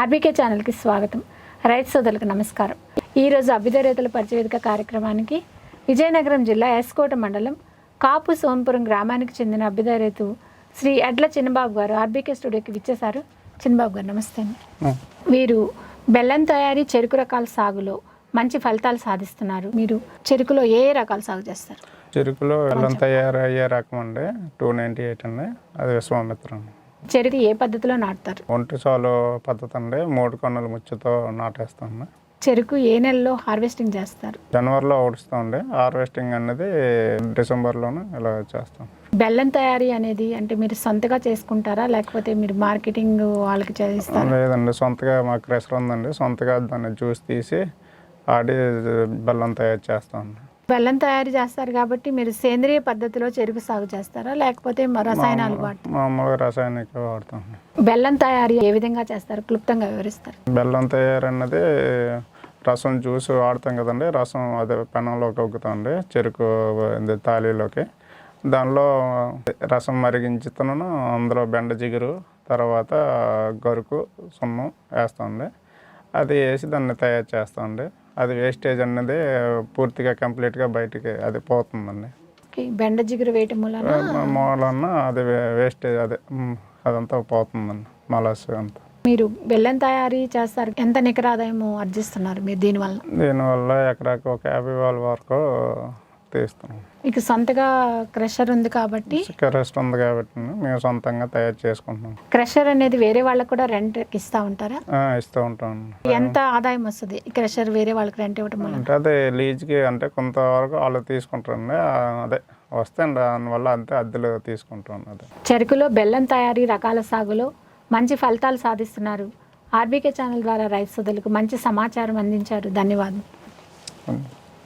RBK ఛానల్కి స్వాగతం. రైతు సోదరులకు నమస్కారం. ఈరోజు అభ్యుదయ రైతుల పరిచయవేదిక కార్యక్రమానికి విజయనగరం జిల్లా ఎస్కోట మండలం కాపు సోంపురం గ్రామానికి చెందిన అభ్యుదయ రైతు శ్రీ ఎడ్ల చిన్నబాబు గారు ఆర్బీకే స్టూడియోకి విచ్చేశారు. చిన్నబాబు గారు నమస్తే అండి. వీరు బెల్లం తయారీ చెరుకు రకాల సాగులో మంచి ఫలితాలు సాధిస్తున్నారు. మీరు చెరుకులో ఏ ఏ రకాల సాగు చేస్తారు? చెరుకులో బెల్లం తయారయ్యే రకం అండి. టూ నైంటీ ఎయిట్ అండి. అది విశ్వామిత్రం. చెరుకు ఏ పద్ధతిలో నాటుతారు? ఒంటి చాలు పద్ధతి అండి మూడు కొన్నల ముచ్చుతో నాటేస్తాం చెరుకు ఏ నెలలో హార్వెస్టింగ్ చేస్తారు? జనవరిలో ఓడిస్తామండి హార్వెస్టింగ్ అనేది డిసెంబర్లోనే ఇలా చేస్తాం. బెల్లం తయారీ అనేది అంటే మీరు సొంతగా చేసుకుంటారా? లేకపోతే మీరు మార్కెటింగ్ వాళ్ళకి చేస్తారా లేదండి. సొంతగా మాకు క్రెషర్ ఉందండి. సొంతగా దాన్ని జ్యూస్ తీసి ఆడి బెల్లం తయారు చేస్తాం. బెల్లం తయారు చేస్తారు కాబట్టి మీరు సేంద్రియ పద్ధతిలో చెరుకు సాగు చేస్తారా? లేకపోతే రసాయనాలు మామూలుగా రసాయనిక వాడతాం బెల్లం తయారీ ఏ విధంగా చేస్తారు? క్లుప్తంగా వివరిస్తారు? బెల్లం తయారు అన్నది రసం జ్యూస్ వాడతాం కదండి. రసం అదే పెనంలోకి ఒగ్గుతామండి చెరుకు తాళీలోకి. దానిలో రసం మరిగించుతున్నాను అందులో బెండ జిగురు తర్వాత గరుకు సున్నం వేస్తామండి. అది వేసి దాన్ని తయారు చేస్తామండి. అది వేస్టేజ్ అన్నది పూర్తిగా కంప్లీట్గా బయటికి అది పోతుందండి. బెండ జిగురు వేయటం మూలన? మూలన్న అది వేస్టేజ్ అదే అదంతా పోతుందండి మలస్ అంతా. మీరు బెల్లం తయారీ చేస్తారు. ఎంత నికర ఆదాయం ఆర్జిస్తున్నారు మీరు దీనివల్ల? దీనివల్ల ఎకరాకి ఒక యాభై వేల వరకు తీస్తాం. మీకు సొంతగా క్రషర్ ఉంది కాబట్టి రెస్ట్ ఉంది కాబట్టి మేము సొంతంగా తయారు చేసుకుంటున్నాం. క్రషర్ అనేది వేరే వాళ్ళకు కూడా రెంట్ ఇస్తా ఉంటారా? ఇస్తూ ఉంటాం. ఎంత ఆదాయం వస్తుంది? క్రషర్ వేరే వాళ్ళకి రెంట్ వల్ల? అంటే అదే లీజ్కి అంటే కొంతవరకు వాళ్ళు తీసుకుంటారండి. అదే వస్తాయండి దానివల్ల అంతే అద్దెలు తీసుకుంటాం అదే. చెరుకులో బెల్లం తయారీ రకాల సాగులో మంచి ఫలితాలు సాధిస్తున్నారు. ఆర్బీకే ఛానల్ ద్వారా రైతు సోదరులకు మంచి సమాచారం అందించారు. ధన్యవాదాలు.